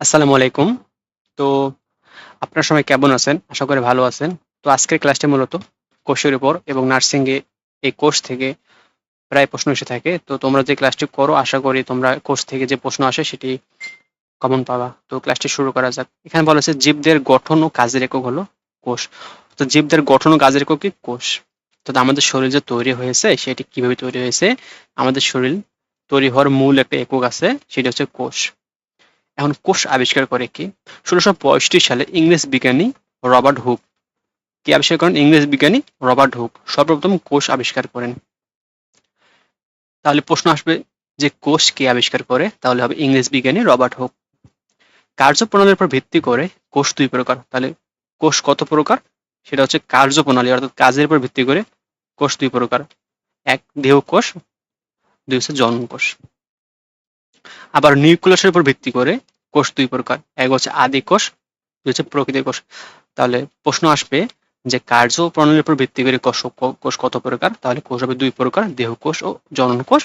আসসালামু আলাইকুম। তো আপনার সবাই কেমন আছেন? আশা করি ভালো আছেন। তো আজকের ক্লাসটি মূলত কোষের উপর এবং নার্সিং এ এই কোর্স থেকে প্রায় প্রশ্ন এসে থাকে। তো তোমরা যে ক্লাসটি করো, আশা করি তোমরা কোর্স থেকে যে প্রশ্ন আসে সেটি কমন পাবা। তো ক্লাসটি শুরু করা যাক। এখানে বলা আছে জীবদের গঠন ও কাজের একক হলো কোষ। তো জীবদের গঠন ও কাজের একক কি? কোষ। তো আমাদের শরীর যে তৈরি হয়েছে, সেটি কীভাবে তৈরি হয়েছে? আমাদের শরীর তৈরি হওয়ার মূল একটা একক আছে, সেটি হচ্ছে কোষ। এখন কোষ আবিষ্কার করে কি? ষোলোশো পঁয়ষট্টি সালে ইংরেজ বিজ্ঞানী রবার্ট হুক। কি আবিষ্কার করেন? ইংরেজ বিজ্ঞানী রবার্ট হুক। সর্বপ্রথম কোষ আবিষ্কার করেন। তাহলে প্রশ্ন আসবে যে কোষ কে আবিষ্কার করে? তাহলে হবে ইংরেজ বিজ্ঞানী রবার্ট হুক। কার্যপ্রণালীর উপর ভিত্তি করে কোষ দুই প্রকার। তাহলে কোষ কত প্রকার? সেটা হচ্ছে কার্যপ্রণালী, অর্থাৎ কাজের উপর ভিত্তি করে কোষ দুই প্রকার। এক দেহ কোষ দুই হচ্ছে জন্ম কোষ আবার নিউক্লিয়াসের উপর ভিত্তি করে কোষ দুই প্রকার। এক হচ্ছে আদি কোষ, দুই হচ্ছে প্রকৃতির কোষ। তাহলে প্রশ্ন আসবে যে কার্য প্রণালীর উপর ভিত্তি করে কোষ কোষ কত প্রকার? তাহলে কোষ হবে দুই প্রকার, দেহ কোষ ও জনন কোষ।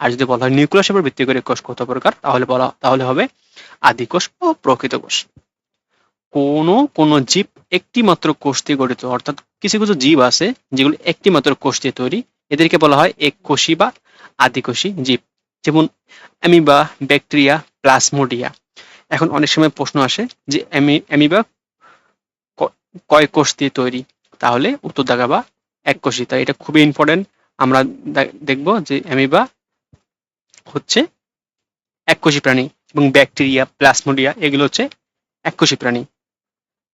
আর যদি বলা হয় নিউক্লিয়াসের উপর ভিত্তি করে কোষ কত প্রকার? তাহলে বলা, তাহলে হবে আদি কোষ ও প্রকৃত কোষ। কোন কোন জীব একটি মাত্র কোষ দিয়ে গঠিত, অর্থাৎ কিছু কিছু জীব আছে যেগুলো একটি মাত্র কোষ দিয়ে তৈরি। এদেরকে বলা হয় এক কোষী বা আদিকোষী জীব। যেমন অ্যামিবা, ব্যাকটেরিয়া, প্লাসমোডিয়া। এখন অনেক সময় প্রশ্ন আসে যে অ্যামিবা কয় কোষ দিয়ে তৈরি? তাহলে উত্তর দেখাবা এক কোষী তাই এটা খুবই ইম্পর্টেন্ট আমরা দেখব যে অ্যামিবা হচ্ছে এককোষী প্রাণী এবং ব্যাকটেরিয়া, প্লাসমোডিয়া এগুলো হচ্ছে এককোষী প্রাণী।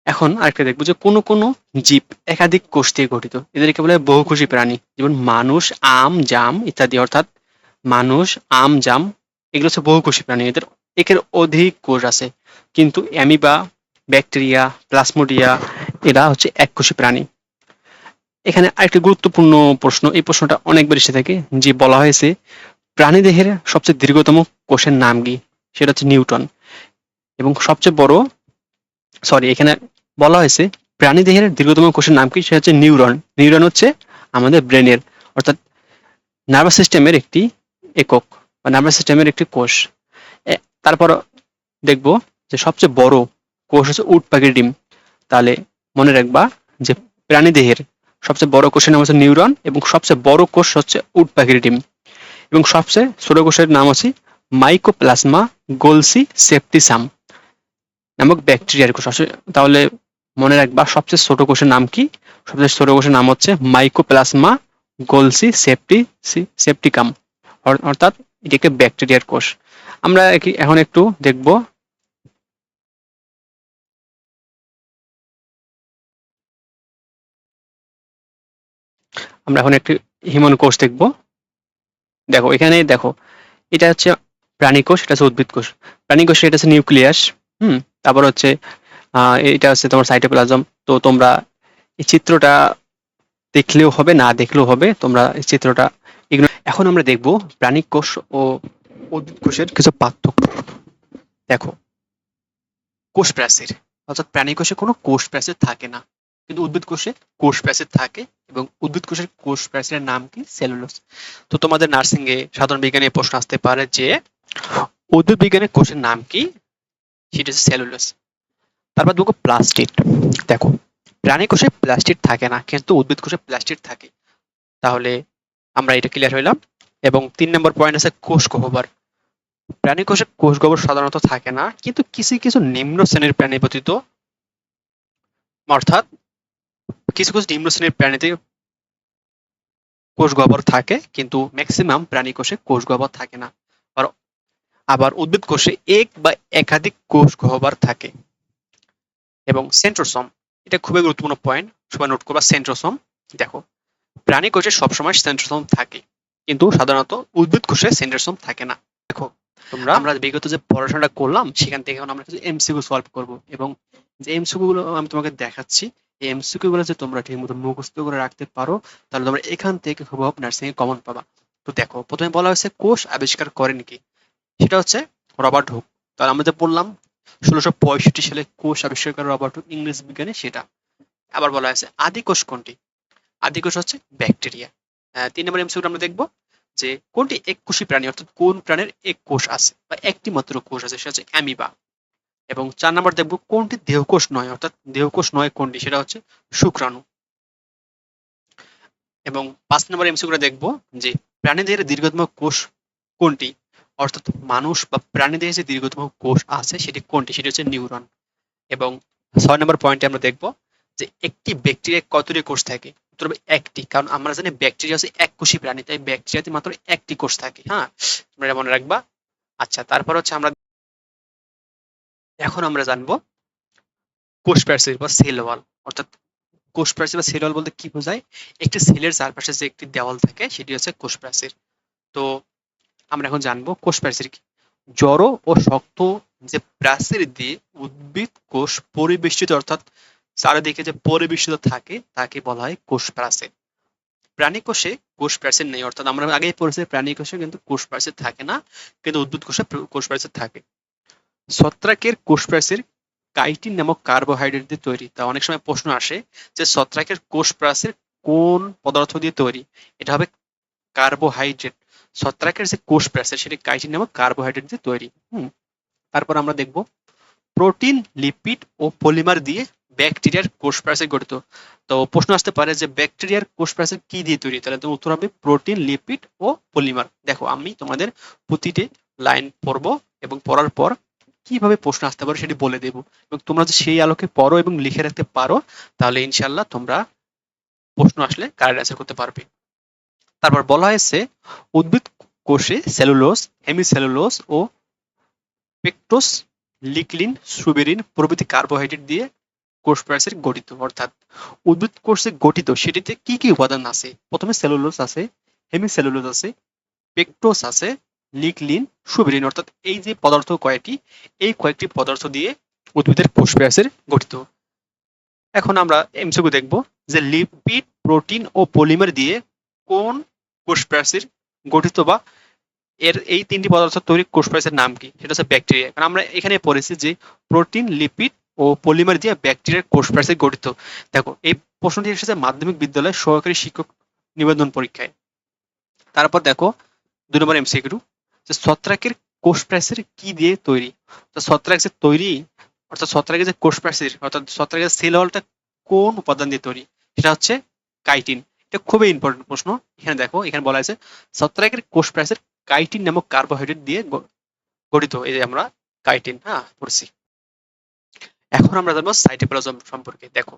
এখন আরেকটা দেখব যে কোনো কোনো জীব একাধিক কোষ দিয়ে গঠিত। এদেরকে বলে বহুকোষী প্রাণী। যেমন মানুষ, আম, জাম ইত্যাদি অর্থাৎ মানুষ, আম, জাম, এগুলো হচ্ছে বহুকোষী প্রাণী। এদের একের অধিক কোষ আছে। কিন্তু অ্যামিবা, ব্যাকটেরিয়া, প্লাসমোডিয়া, এরা হচ্ছে এককোষী প্রাণী। এখানে আরেকটি গুরুত্বপূর্ণ প্রশ্ন, এই প্রশ্নটা অনেকবার এসে থাকে, যে বলা হয়েছে, প্রাণীদেহের সবচেয়ে দীর্ঘতম কোষের নাম কি? সেটা হচ্ছে নিউটন। এবং সবচেয়ে বড় সরি এখানে বলা হয়েছে, প্রাণীদেহের দীর্ঘতম কোষের নাম কি? সেটা হচ্ছে নিউরন। নিউরন হচ্ছে আমাদের ব্রেনের, অর্থাৎ নার্ভাস সিস্টেমের একটি একক বা নার্ভাস সিস্টেমের একটি কোষ। তারপর দেখব যে সবচেয়ে বড় কোষ হচ্ছে উট পাখির ডিম। তাহলে মনে রাখবা যে প্রাণী দেহের সবচেয়ে বড় কোষের নাম হচ্ছে নিউরন এবং সবচেয়ে বড় কোষ হচ্ছে উট পাখির ডিম। এবং সবচেয়ে ছোট কোষের নাম হচ্ছে মাইকোপ্লাজমা গোলসি সেপ্টিসাম নামক ব্যাকটেরিয়ার কোষ। তাহলে মনে রাখবা সবচেয়ে ছোট কোষের নাম কি? সবচেয়ে ছোট কোষের নাম হচ্ছে মাইকোপ্লাজমা গোলসি সেপ্টি সেপ্টিকাম অর্থাৎ এটি একটি ব্যাকটেরিয়ার কোষ। আমরা এখন একটু দেখব। আমরা এখন একটি হিমন কোষ দেখব। দেখো, এখানে দেখো, এটা হচ্ছে প্রাণী কোষ, এটা হচ্ছে উদ্ভিদ কোষ। প্রাণী কোষ এটা হচ্ছে নিউক্লিয়াস, হুম? তারপর হচ্ছে এটা হচ্ছে তোমার সাইটোপ্লাজম। তো তোমরা এই চিত্রটা দেখলেও হবে, না দেখলেও হবে, তোমরা এই চিত্রটা এখন আমরা দেখব প্রাণী কোষ ও উদ্ভিদ কোষের কিছু পার্থক্য। দেখো, কোষ প্রাচীর অর্থাৎ প্রাণী কোষে কোনো কোষ প্রাচীর থাকে না, কিন্তু উদ্ভিদ কোষে কোষ প্রাচীর থাকে এবং উদ্ভিদ কোষের কোষ প্রাচীরের নাম কি? সেলুলোস তো তোমাদের নার্সিং এ সাধারণ বিজ্ঞানে প্রশ্ন আসতে পারে যে, উদ্ভিদ বিজ্ঞানের কোষের নাম কি? সেটা হচ্ছে সেলুলোস তারপর দেখো প্লাস্টিক দেখো, প্রাণী কোষে প্লাস্টিক থাকে না, কিন্তু উদ্ভিদ কোষে প্লাস্টিক থাকে। তাহলে আমরা এটা ক্লিয়ার হইলাম। এবং তিন নম্বর পয়েন্ট আছে কোষ গহ্বর। প্রাণী কোষে কোষ গহ্বর সাধারণত থাকে না, কিন্তু কিছু কিছু নিম্ন শ্রেণির প্রাণী ব্যতীত, অর্থাৎ কিছু কিছু নিম্ন শ্রেণির প্রাণীতে কোষ গহ্বর থাকে, কিন্তু ম্যাক্সিমাম প্রাণী কোষে কোষ গহ্বর থাকে না। আবার উদ্ভিদ কোষে এক বা একাধিক কোষ গহ্বর থাকে। এবং সেন্ট্রোসোম, এটা খুবই গুরুত্বপূর্ণ পয়েন্ট সবাই নোট করবা, সেন্ট্রোসোম, দেখো। প্রাণী কোষে সবসময় সেন্ট্রোসোম থাকে কিন্তু সাধারণত উদ্ভিদ কোষে সেন্ট্রোসোম থাকে না। দেখো তোমরা? আমরা বিগত যে পড়াশোনাটা করলাম সেখান থেকে আমরা কিছু এমসিকিউ সলভ করব এবং যে এমসিকিউ গুলো আমি তোমাকে দেখাচ্ছি এই এমসিকিউ গুলো যে তোমরা ঠিক মতো মুখস্থ করে রাখতে পারো তাহলে তোমরা এখান থেকে হুবহু নার্সিং এ কমন পাবা। তো দেখো প্রথমে বলা হয়েছে কোষ আবিষ্কার করেন কি? সেটা হচ্ছে রবার্ট হুক। তাহলে আমরা যে বললাম ষোলোশো পঁয়ষট্টি সালে কোষ আবিষ্কার করে রবার্ট হুক ইংরেজ বিজ্ঞানী সেটা। আবার বলা হয়েছে আদি কোষ কোনটি? আদি কোষ হচ্ছে ব্যাকটেরিয়া। তিন নম্বর এমসিকিউ আমরা দেখব যে কোনটি এক কোষী প্রাণী, অর্থাৎ কোন প্রাণীর এক কোষ আছে বা একটি মাত্র কোষ আছে, সেটা হচ্ছে অ্যামিবা। এবং চার নাম্বার দেখব কোনটি দেহকোষ নয়, অর্থাৎ দেহকোষ নয় কোনটি, সেটা হচ্ছে শুক্রাণু। এবং পাঁচ নম্বর এমসিকিউটা দেখব যে প্রাণীদের দীর্ঘতম কোষ কোনটি, অর্থাৎ মানুষ বা প্রাণীদের যে দীর্ঘতম কোষ আছে, সেটি কোনটি, সেটি হচ্ছে নিউরন। এবং ছয় নম্বর পয়েন্টে আমরা দেখব যে একটি ব্যাকটেরিয়া কতটি কোষ থাকে হবে একটি, কারণ আমরা জানি ব্যাকটেরিয়া হচ্ছে এক কোষী প্রাণী, তাই ব্যাকটেরিয়াতে মাত্র একটি কোষ থাকে হ্যাঁ? তোমরা এটা মনে রাখবা? আচ্ছা তারপর হচ্ছে আমরা এখন আমরা জানব কোষ প্রাচীর বা সেল ওয়াল, অর্থাৎ কোষ প্রাচীর বা সেল ওয়াল বলতে কি বোঝায়? একটি সেলের চারপাশে যে একটি দেওয়াল থাকে, সেটি হচ্ছে কোষ প্রাচীর। তো আমরা এখন জানব কোষ প্রাচীর কি? জড় ও শক্ত যে প্রাচীর দিয়ে উদ্ভিদ কোষ পরিবেষ্টিত, অর্থাৎ চারিদিকে যে পরিবেষ্টিত থাকে, তাকে বলা হয় কোষ প্রাচীর প্রাণী কোষে কোষ প্রাচীর নেই, অর্থাৎ আমরা আগেই পড়েছি প্রাণী কোষে কিন্তু কোষ প্রাচীর থাকে না, কিন্তু উদ্ভিদ কোষে কোষ প্রাচীর থাকে। ছত্রাকের কোষ প্রাচীর কাইটিন নামক কার্বোহাইড্রেট দিয়ে তৈরি। তা অনেক সময় প্রশ্ন আসে যে ছত্রাকের কোষ প্রাচীর কোন পদার্থ দিয়ে তৈরি? এটা হবে কার্বোহাইড্রেট। ছত্রাকের যে কোষ প্রাচীর সেটি কাইটিন নামক কার্বোহাইড্রেট দিয়ে তৈরি। হুম, তারপর আমরা দেখব প্রোটিন, লিপিড ও পলিমার দিয়ে ব্যাকটেরিয়ার কোষ প্রাচীর গঠিত। তো প্রশ্ন আসতে পারে যে ব্যাকটেরিয়ার কোষ প্রাচীর কি দিয়ে তৈরি? তাহলে তো উত্তর হবে প্রোটিন লিপিড ও পলিমার দেখো, আমি তোমাদের প্রতিটি লাইন পড়ব এবং পড়ার পর কীভাবে প্রশ্ন আসতে পারে সেটি বলে দেব। এবং তোমরা যদি সেই আলোকে পড়ো এবং লিখে রাখতে পারো, তাহলে ইনশাল্লাহ তোমরা প্রশ্ন আসলে কারেন্ট অ্যান্সার করতে পারবে। তারপর বলা হয়েছে, উদ্ভিদ কোষে সেলুলোজ হেমিসেলুলোজ ও পেকটোস লিকলিন সুবেরিন প্রভৃতি কার্বোহাইড্রেট দিয়ে কোষ প্রাচীর গঠিত, অর্থাৎ উদ্ভিদ কোষে গঠিত, সেটিতে কি কি উপাদান আছে? প্রথমে সেলুলোজ আছে, হেমিসেলুলোজ আছে, পেকটোস আছে, লিকলিন সুবেরিন অর্থাৎ এই যে পদার্থ কয়েকটি এই কয়েকটি পদার্থ দিয়ে উদ্ভিদের কোষ প্রাচীর গঠিত। এখন আমরা এমসিকিউ দেখব যে লিপিড, প্রোটিন ও পলিমার দিয়ে কোন কোষ প্রাচীর গঠিত বা এর এই তিনটি পদার্থ তৈরি কোষ প্রাচীর নাম কি? সেটা হচ্ছে ব্যাকটেরিয়া। কারণ আমরা এখানে পড়েছি যে প্রোটিন, লিপিড ও পলিমার দিয়ে ব্যাকটেরিয়ার কোষ প্রাচীর গঠিত, দেখো, এই প্রশ্নটি এসেছে মাধ্যমিক বিদ্যালয়ের সহকারী শিক্ষক নিবেদন পরীক্ষায়। তারপর দেখো দুই নম্বর এমসিকিউ যে ছত্রাকের কোষ প্রাচীর কি দিয়ে তৈরি? ছত্রাক যে তৈরি, অর্থাৎ ছত্রাকের যে কোষ প্রাচীর, অর্থাৎ ছত্রাকের সেল ওয়ালটা কোন উপাদান দিয়ে তৈরি? সেটা হচ্ছে কাইটিন। এটা খুবই ইম্পর্টেন্ট প্রশ্ন। এখানে দেখো, এখানে বলা আছে ছত্রাকের কোষ প্রাচীর কাইটিন নামক কার্বোহাইড্রেট দিয়ে গঠিত। এই যে আমরা কাইটিন হ্যাঁ পড়ছি। এখন আমরা জানব সাইটোপ্লাজম সম্পর্কে। দেখো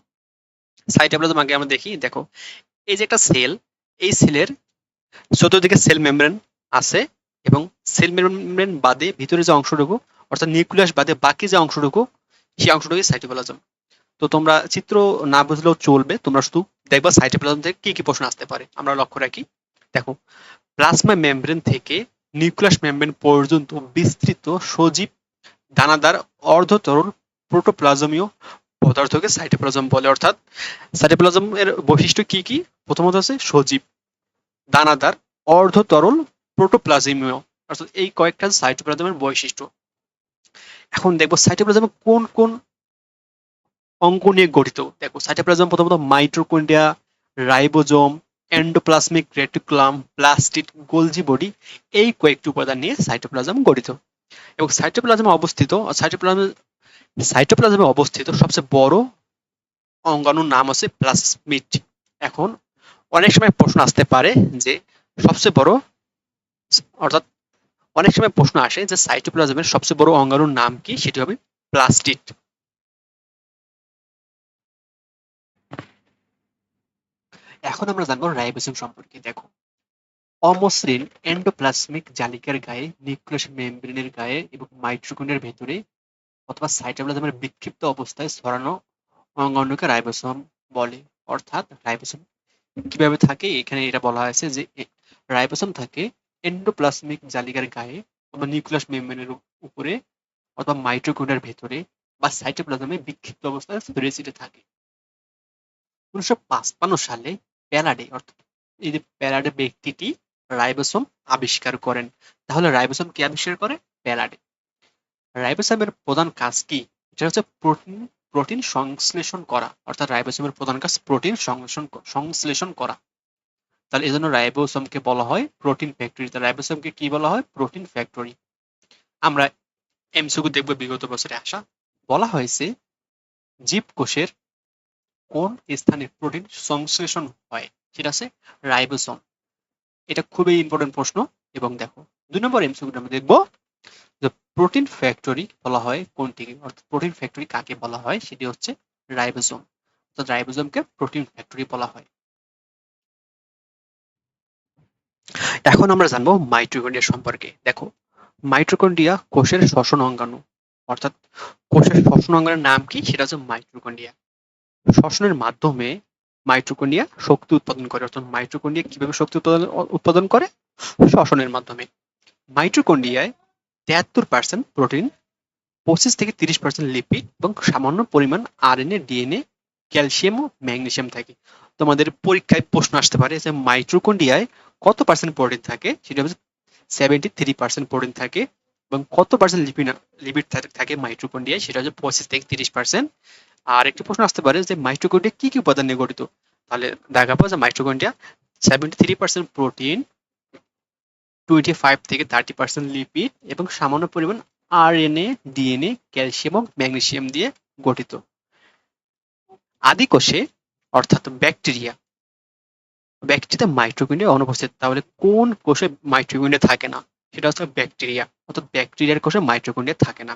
সাইটোপ্লাজম আগে আমরা দেখি, দেখো, এই যে একটা সেল এই সেলের চতুর্দিকে সেল মেমব্রেন আছে এবং সেল মেমব্রেন বাদে ভিতরে যে অংশটুকু, অর্থাৎ নিউক্লিয়াস বাদে বাকি যে অংশটুকু, সেই অংশটুকুই সাইটোপ্লাজম তো তোমরা চিত্র না বুঝলেও চলবে, তোমরা শুধু দেখবা সাইটোপ্লাজম থেকে কি কি প্রশ্ন আসতে পারে। আমরা লক্ষ্য রাখি, দেখো প্লাজমা মেমব্রেন থেকে নিউক্লিয়াস মেমব্রেন পর্যন্ত বিস্তৃত সজীব দানাদার অর্ধতরল প্রোটোপ্লাজমীয় পদার্থকে সাইটোপ্লাজম বলে, অর্থাৎ সাইটোপ্লাজম এর বৈশিষ্ট্য কি কি? প্রথমত আছে সজীব, দানাদার, অর্ধতরল প্রোটোপ্লাজমীয় অর্থাৎ এই কয়েকটা সাইটোপ্লাজমের বৈশিষ্ট্য। এখন দেখব সাইটোপ্লাজম কোন কোন অঙ্গ নিয়ে গঠিত? দেখো সাইটোপ্লাজম প্রথমত mitochondria ribosome endoplasmic reticulum plastid Golgi body, এই কয়েকটি উপাদান নিয়ে সাইটোপ্লাজম গঠিত। এবং সাইটোপ্লাজমে অবস্থিত সাইটোপ্লাজম সাইটোপ্লাজমে অবস্থিত সবচেয়ে বড় অঙ্গাণুর নাম হচ্ছে প্লাজমিড এখন অনেক সময় প্রশ্ন আসতে পারে যে সবচেয়ে বড় অর্থাৎ অনেক সময় প্রশ্ন আসে যে সাইটোপ্লাজমের সবচেয়ে বড় অঙ্গাণুর নাম কি? সেটি হবে প্লাস্টিড এখন আমরা জানব রাইবোসোম সম্পর্কে। দেখো অমসৃণ এন্ডোপ্লাজমিক জালিকার গায়ে, নিউক্লিয়াস মেমব্রেনের গায়ে এবং মাইট্রোকন্ডের ভেতরে অথবা সাইটোপ্লাজমের বিক্ষিপ্ত অবস্থায় ছড়ানো অঙ্গাণুকে রাইবোসোম বলে। অর্থাৎ রাইবোসোম কীভাবে থাকে? এখানে এটা বলা হয়েছে যে রাইবোসোম থাকে এন্ডোপ্লাজমিক জালিকার গায়ে অথবা নিউক্লিয়াস মেমব্রেনের উপরে অথবা মাইট্রোকন্ডের ভেতরে বা সাইটোপ্লাজমে বিক্ষিপ্ত অবস্থায় ছড়িয়ে ছিটে থাকে। উনিশশো পাঁচপান্ন সালে প্যালাডে, অর্থাৎ এই যে প্যালাডে ব্যক্তিটি রাইবোসোম আবিষ্কার করেন। তাহলে রাইবোসোম কি আবিষ্কার করে? প্যালাডে। রাইবোসোমের প্রধান কাজ কি? এটা হচ্ছে প্রোটিন প্রোটিন সংশ্লেষণ করা। অর্থাৎ রাইবোসোমের প্রধান কাজ প্রোটিন সংশ্লেষণ সংশ্লেষণ করা। তাহলে এই জন্য রাইবোসোমকে বলা হয় প্রোটিন ফ্যাক্টরি। তাহলে রাইবোসোমকে কি বলা হয়? Protein factory. আমরা এমসিকিউ দেখব বিগত বছরে আসা। বলা হয়েছে জীব কোষের কোন স্থানে প্রোটিন সংশ্লেষণ হয়? সেটা আছে রাইবোসোম। এটা খুবই ইম্পর্টেন্ট প্রশ্ন। এবং দেখো, দুই নম্বর এমসিকিউটা আমরা দেখব প্রোটিন ফ্যাক্টরি বলা হয় কোনটিকে অর্থাৎ প্রোটিন ফ্যাক্টরি কাকে বলা হয়? সেটি হচ্ছে রাইবোজোম। অর্থাৎ রাইবোসোমকে প্রোটিন ফ্যাক্টরি বলা হয়। এখন আমরা জানব মাইটোকন্ড্রিয়া সম্পর্কে। দেখো, মাইটোকন্ড্রিয়া কোষের শ্বসন অঙ্গাণু। অর্থাৎ কোষের শ্বসন অঙ্গাণুর নাম কি? সেটা হচ্ছে মাইটোকন্ড্রিয়া। শ্বসনের মাধ্যমে মাইটোকন্ড্রিয়া শক্তি উৎপাদন করে। অর্থাৎ মাইটোকন্ড্রিয়া কীভাবে শক্তি উৎপাদন উৎপাদন করে? শ্বসনের মাধ্যমে। মাইটোকন্ড্রিয়ায় তেহাত্তর পার্সেন্ট প্রোটিন পঁচিশ থেকে তিরিশ পার্সেন্ট লিপিড এবং সামান্য পরিমাণ আরএনএ ডিএনএ ক্যালসিয়াম ও ম্যাগনেসিয়াম থাকে। তোমাদের পরীক্ষায় প্রশ্ন আসতে পারে যে মাইট্রোকন্ডিয়ায় কত পার্সেন্ট প্রোটিন থাকে? সেটা হচ্ছে সেভেন্টি থ্রি পার্সেন্ট প্রোটিন থাকে এবং কত পার্সেন্ট লিপিড লিপিড থাকে মাইট্রোকন্ডিয়ায় সেটা হচ্ছে পঁচিশ থেকে তিরিশ পার্সেন্ট আর একটি প্রশ্ন আসতে পারে যে মাইট্রোকন্ডিয়া কি কি উপাদান নিয়ে গঠিত? তাহলে দেখা পাওয়া যে mitochondria seventy three percent protein twenty five থেকে থার্টি পার্সেন্ট লিপিড এবং সামান্য পরিমাণ আরএনএ ডিএনএ ক্যালসিয়াম এবং ম্যাগনেসিয়াম দিয়ে গঠিত। আদি কোষে অর্থাৎ ব্যাকটেরিয়া ব্যাকটেরিয়া মাইট্রোকন্ড্রিয়া অনুপস্থিত। তাহলে কোন কোষে মাইট্রোকন্ড্রিয়া থাকে না? সেটা হচ্ছে ব্যাকটেরিয়া অর্থাৎ ব্যাকটেরিয়ার কোষে মাইট্রোকন্ড্রিয়া থাকে না।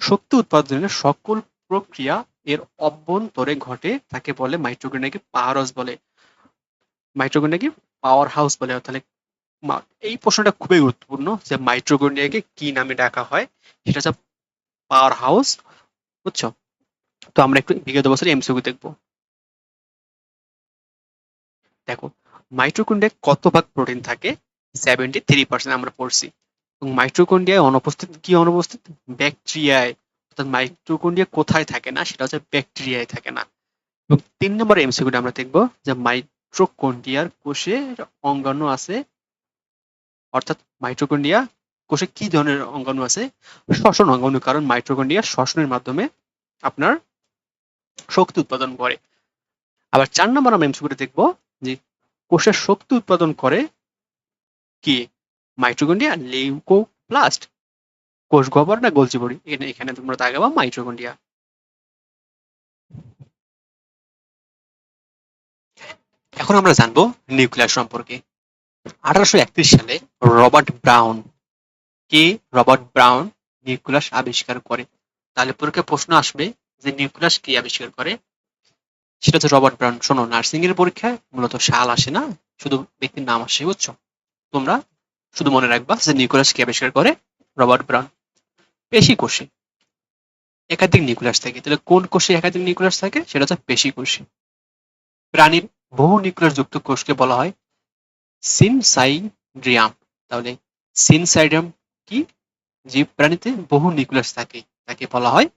শক্তি উৎপাদনের সকল প্রক্রিয়া এর অভ্যন্তরে ঘটে, তাকে বলে মাইট্রোকন্ড্রিয়াকে পাওয়ার হাউস বলে। মাইট্রোকন্ড্রিয়াকে পাওয়ার হাউস বলে, তাহলে এই প্রশ্নটা খুবই গুরুত্বপূর্ণ যে মাইট্রোকন্ড্রিয়াকে কি নামে ডাকা হয়, সেটা হচ্ছে পাওয়ার হাউস, বুঝছ? তো আমরা একটু বিগত বছর এমসিকিউ দেখব। দেখো মাইট্রোকন্ড্রিয়ায় কত ভাগ প্রোটিন থাকে? সেভেন্টি থ্রি পার্সেন্ট আমরা পড়ছি। এবং মাইট্রোকন্ড্রিয়ায় অনুপস্থিত, কি অনুপস্থিত? ব্যাকটেরিয়ায়। অর্থাৎ মাইট্রোকন্ড্রিয়া কোথায় থাকে না, সেটা হচ্ছে ব্যাকটেরিয়ায় থাকে না। এবং তিন নম্বর এমসিকিউটা আমরা দেখব যে মাইট্রোকন্ড্রিয়ার কোষে অঙ্গাণু আছে অর্থাৎ মাইট্রোকন্ড্রিয়া কোষে কি ধরনের অঙ্গাণু আছে? শ্বসন অঙ্গাণু, কারণ মাইট্রোকন্ড্রিয়া শ্বসনের মাধ্যমে আপনার শক্তি উৎপাদন করে। আবার চার নম্বর আমরা এমসিকিউটা দেখব যে কোষের শক্তি উৎপাদন করে কি? মাইট্রোকন্ড্রিয়া লিউকোপ্লাস্ট কোষ গহ্বর না গোলজি বড়ি? এখানে তোমরা তাকাবা মাইট্রোকন্ড্রিয়া এখন আমরা জানব নিউক্লিয়াস সম্পর্কে। আঠারোশো একত্রিশ সালে রবার্ট ব্রাউন কে রবার্ট ব্রাউন নিউক্লিয়াস আবিষ্কার করে? তাহলে পরীক্ষায় প্রশ্ন আসবে যে নিউক্লিয়াস কে আবিষ্কার করে? সেটা হচ্ছে রবার্ট ব্রাউন। শোনো নার্সিং এর পরীক্ষায় মূলত সাল আসে না, শুধু ব্যক্তির নাম আসে, বুঝছ? তোমরা শুধু মনে রাখবা যে নিউক্লিয়াস কে আবিষ্কার করে? Robert Brown. পেশি কোষে। একাধিক নিউক্লিয়াস থাকে। তাহলে কোন কোষে একাধিক নিউক্লিয়াস থাকে? সেটা হচ্ছে পেশি কোষে। প্রাণীর বহু নিউক্লিয়াস যুক্ত কোষকে বলা হয় সিনসাইড্রিয়াম, তাহলে সিনসাইড্রিয়াম কি? জীব প্রাণীতে বহু নিউক্লিয়াস থাকে, তাকে বলা হয়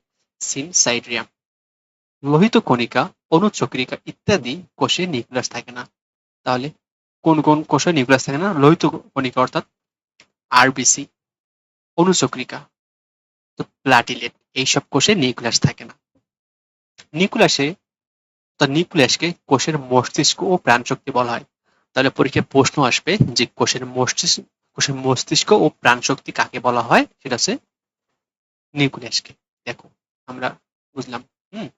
সিনসাইড্রিয়াম। লোহিত কণিকা অনুচক্রিকা ইত্যাদি কোষে নিউক্লিয়াস থাকে না। তাহলে কোন কোন কোষে নিউক্লিয়াস থাকে না? লোহিত কণিকা অর্থাৎ আরবিসি অনুচক্রিকা তো প্লাটিলেট, এইসব কোষে নিউক্লিয়াস থাকে না। নিউক্লিয়াসে, তো নিউক্লিয়াসকে কোষের মস্তিষ্ক ও প্রাণশক্তি বলা হয়। তাহলে পরীক্ষায় প্রশ্ন আসবে যে কোষের মস্তিষ্ক কোষের মস্তিষ্ক ও প্রাণশক্তি কাকে বলা হয়? সেটা হচ্ছে নিউক্লিয়াসকে। দেখো, আমরা বুঝলাম, হুম?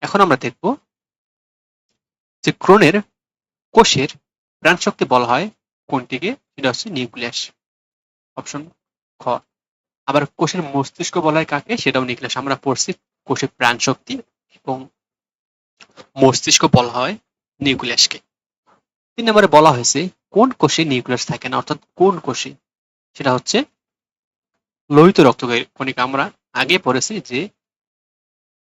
এখন আমরা দেখব যে ক্রোনের কোষের প্রাণশক্তি বলা হয় কোনটিকে? সেটা হচ্ছে নিউক্লিয়াস। অপশন খ। আবার কোষের মস্তিষ্ক বলা হয় কাকে? সেটাও নিউক্লিয়াস। আমরা পড়ছি কোষের প্রাণশক্তি এবং মস্তিষ্ক বলা হয় নিউক্লিয়াসকে। তিন নম্বরে বলা হয়েছে, কোন কোষে নিউক্লিয়াস থাকে না? অর্থাৎ কোন কোষে? সেটা হচ্ছে লোহিত রক্ত কণিকা আমরা আগে পড়েছি যে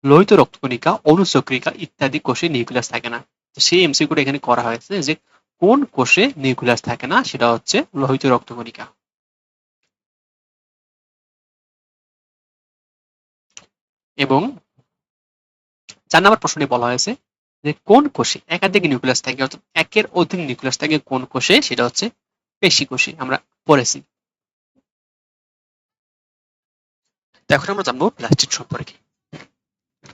লোহিত রক্তকণিকা, অনুচক্রিকা ইত্যাদি কোষে নিউক্লিয়াস থাকে না। তো সেই এমসিকিউটা এখানে করা হয়েছে যে কোন কোষে নিউক্লিয়াস থাকে না? সেটা হচ্ছে লোহিত রক্তকণিকা। এবং চার নম্বর প্রশ্নে বলা হয়েছে যে কোন কোষে একাধিক নিউক্লিয়াস থাকে, অর্থাৎ একের অধিক নিউক্লিয়াস থাকে, কোন কোষে, সেটা হচ্ছে পেশি কোষে, আমরা পড়েছি। এখন আমরা জানব প্লাস্টিক সম্পর্কে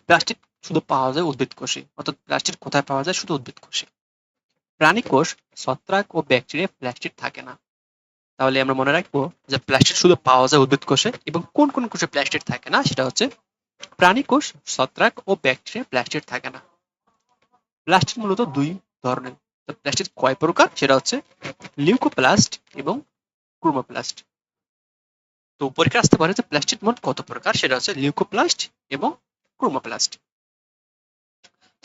প্লাস্টিক শুধু পাওয়া যায় উদ্ভিদ কোষে, অর্থাৎ প্লাস্টিক কোথায় পাওয়া যায়? শুধু উদ্ভিদ কোষে। প্রাণী কোষ, ছত্রাক ও ব্যাকটেরিয়া প্লাস্টিক থাকে না। তাহলে আমরা মনে রাখব যে প্লাস্টিড শুধু পাওয়া যায় উদ্ভিদ কোষে, এবং কোন কোন কোষে প্লাস্টিড থাকে না, সেটা হচ্ছে প্রাণী কোষ, ছত্রাক ও ব্যাকটেরিয়া প্লাস্টিড থাকে না। প্লাস্টিড মূলত দুই ধরনের। তো প্লাস্টিড কয় প্রকার? সেটা হচ্ছে লিউকোপ্লাস্ট এবং ক্রোমোপ্লাস্ট তো পরীক্ষা আসতে পারে যে প্লাস্টিড মোট কত প্রকার? সেটা হচ্ছে লিউকোপ্লাস্ট এবং ক্রোমোপ্লাস্ট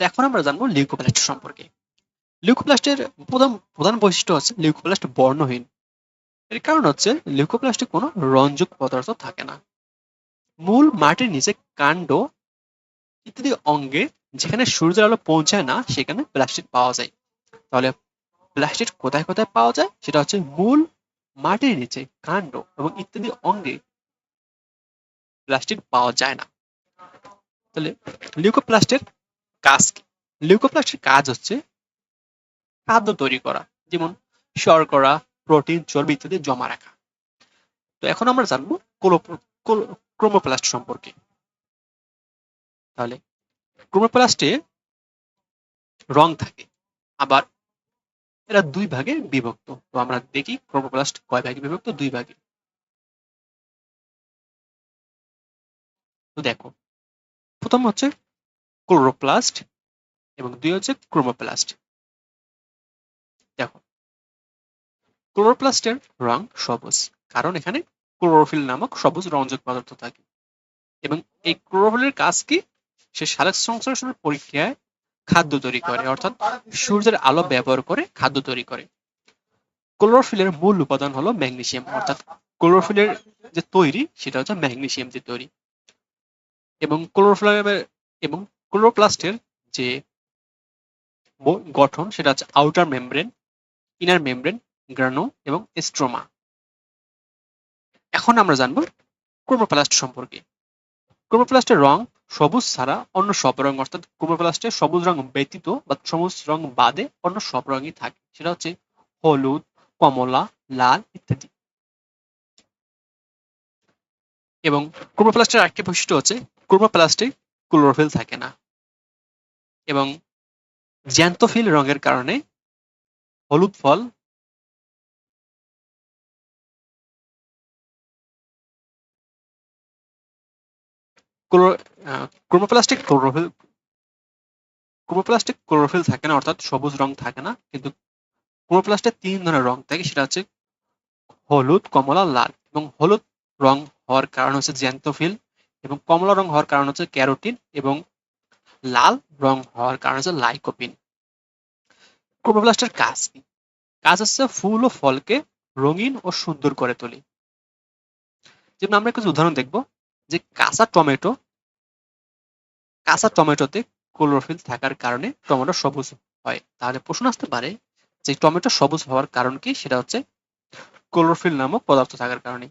তো এখন আমরা জানব লিউকোপ্লাস্ট সম্পর্কে। লিউকোপ্লাস্টের প্রধান প্রধান বৈশিষ্ট্য হচ্ছে লিউকোপ্লাস্ট বর্ণহীন। এর কারণ হচ্ছে লিউকোপ্লাস্টে কোনো রঞ্জক পদার্থ থাকে না। মূল মাটির নিচে কাণ্ড ইত্যাদি অঙ্গে যেখানে সূর্যের আলো পৌঁছায় না, সেখানে প্লাস্টিক পাওয়া যায়। তাহলে প্লাস্টিক কোথায় কোথায় পাওয়া যায়? সেটা হচ্ছে মূল মাটির নিচে, কাণ্ড এবং ইত্যাদি অঙ্গে প্লাস্টিক পাওয়া যায় না। তাহলে লিউকোপ্লাস্টের কাজ কি? লিউকোপ্লাস্টের কাজ হচ্ছে খাদ্য তৈরি করা, যেমন শর্করা, প্রোটিন, চর্বি ইত্যাদি জমা রাখা। তো এখন আমরা জানব ক্রোমোপ্লাস্ট সম্পর্কে। তাহলে ক্রোমোপ্লাস্টে রং থাকে। আবার এরা দুই ভাগে বিভক্ত। তো আমরা দেখি ক্রোমোপ্লাস্ট কয় ভাগে বিভক্ত? দুই ভাগে। তো দেখো, প্রথম হচ্ছে ক্লোরোপ্লাস্ট এবং দুই হচ্ছে ক্রোমোপ্লাস্ট। দেখো, ক্লোরোপ্লাস্টের রং সবুজ, কারণ এখানে ক্লোরোফিল নামক সবুজ রঞ্জক পদার্থ থাকে। এবং এই ক্লোরোফিলের কাজ কি? সে সালোক সংশ্লেষণের পরীক্ষায় খাদ্য তৈরি করে, অর্থাৎ সূর্যের আলো ব্যবহার করে খাদ্য তৈরি করে। ক্লোরোফিলের মূল উপাদান হলো ম্যাগনেসিয়াম, অর্থাৎ ক্লোরোফিলের যে তৈরি, সেটা হচ্ছে ম্যাগনেসিয়াম দিয়ে তৈরি। এবং ক্লোরোফিলের এবং ক্লোরোপ্লাস্টের যে গঠন, সেটা হচ্ছে outer membrane, inner membrane, grana এবং স্ট্রোমা। এখন আমরা জানব ক্রোমোপ্লাস্ট সম্পর্কে। ক্রোমোপ্লাস্টের রং সবুজ ছাড়া অন্য সব রং অর্থাৎ ক্রোমোপ্লাস্টে সবুজ রং ব্যতীত বা সবুজ রং বাদে অন্য সব রঙই থাকে। সেটা হচ্ছে হলুদ, কমলা, লাল ইত্যাদি। এবং ক্রোমোপ্লাস্টের আরেকটি বৈশিষ্ট্য হচ্ছে ক্রোমোপ্লাস্টে ক্লোরোফিল থাকে না। এবং জ্যান্তফিল রঙের কারণে হলুদ ফল ক্রোমোপ্লাস্টিক ক্লোরোফিল ক্রোমোপ্লাস্টিক ক্লোরোফিল থাকে না, অর্থাৎ সবুজ রং থাকে না, কিন্তু ক্লোরোপ্লাস্টে তিন ধরনের রং থাকে, সেটা হচ্ছে হলুদ, কমলা, লাল এবং হলুদ রং হওয়ার কারণ হচ্ছে জ্যান্তোফিল এবং কমলা রং হওয়ার কারণ হচ্ছে ক্যারোটিন এবং লাল রং হওয়ার কারণ হচ্ছে লাইকোপিন। ক্লোরোপ্লাস্টের কাজ কি? কাজ হচ্ছে ফুল ও ফলকে রঙিন ও সুন্দর করে তোলে। যেমন আমরা কিছু উদাহরণ দেখব। যে কাঁচা টমেটো, কাঁচা টমেটোতে ক্লোরোফিল থাকার কারণে টমেটো সবুজ হয়। তাহলে প্রশ্ন আসতে পারে যে টমেটো সবুজ হওয়ার কারণ কি? সেটা হচ্ছে ক্লোরোফিল নামক পদার্থ থাকার কারণে।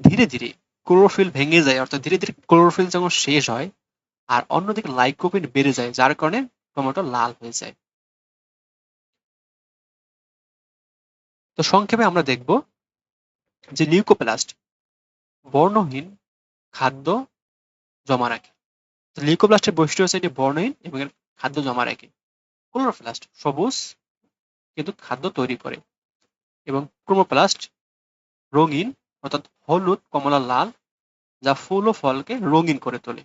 ধীরে ধীরে ক্লোরোফিল ভেঙে যায়, অর্থাৎ ধীরে ধীরে ক্লোরোফিল যখন শেষ হয় আর অন্যদিকে লাইকোপিন বেড়ে যায়, যার কারণে টমেটো লাল হয়ে যায়। তো সংক্ষেপে আমরা দেখব যে লিউকোপ্লাস্ট বর্ণহীন খাদ্য জমা রাখে। লিকোপ্লাস্টের লিউকোপ্লাস্টের বৈশিষ্ট্য হচ্ছে এটি বর্ণহীন এবং এর খাদ্য জমা রাখে। ক্লোরোপ্লাস্ট সবুজ কিন্তু খাদ্য তৈরি করে এবং ক্রোমোপ্লাস্ট রঙিন অর্থাৎ হলুদ কমলা লাল যা ফুল ও ফলকে রঙিন করে তোলে।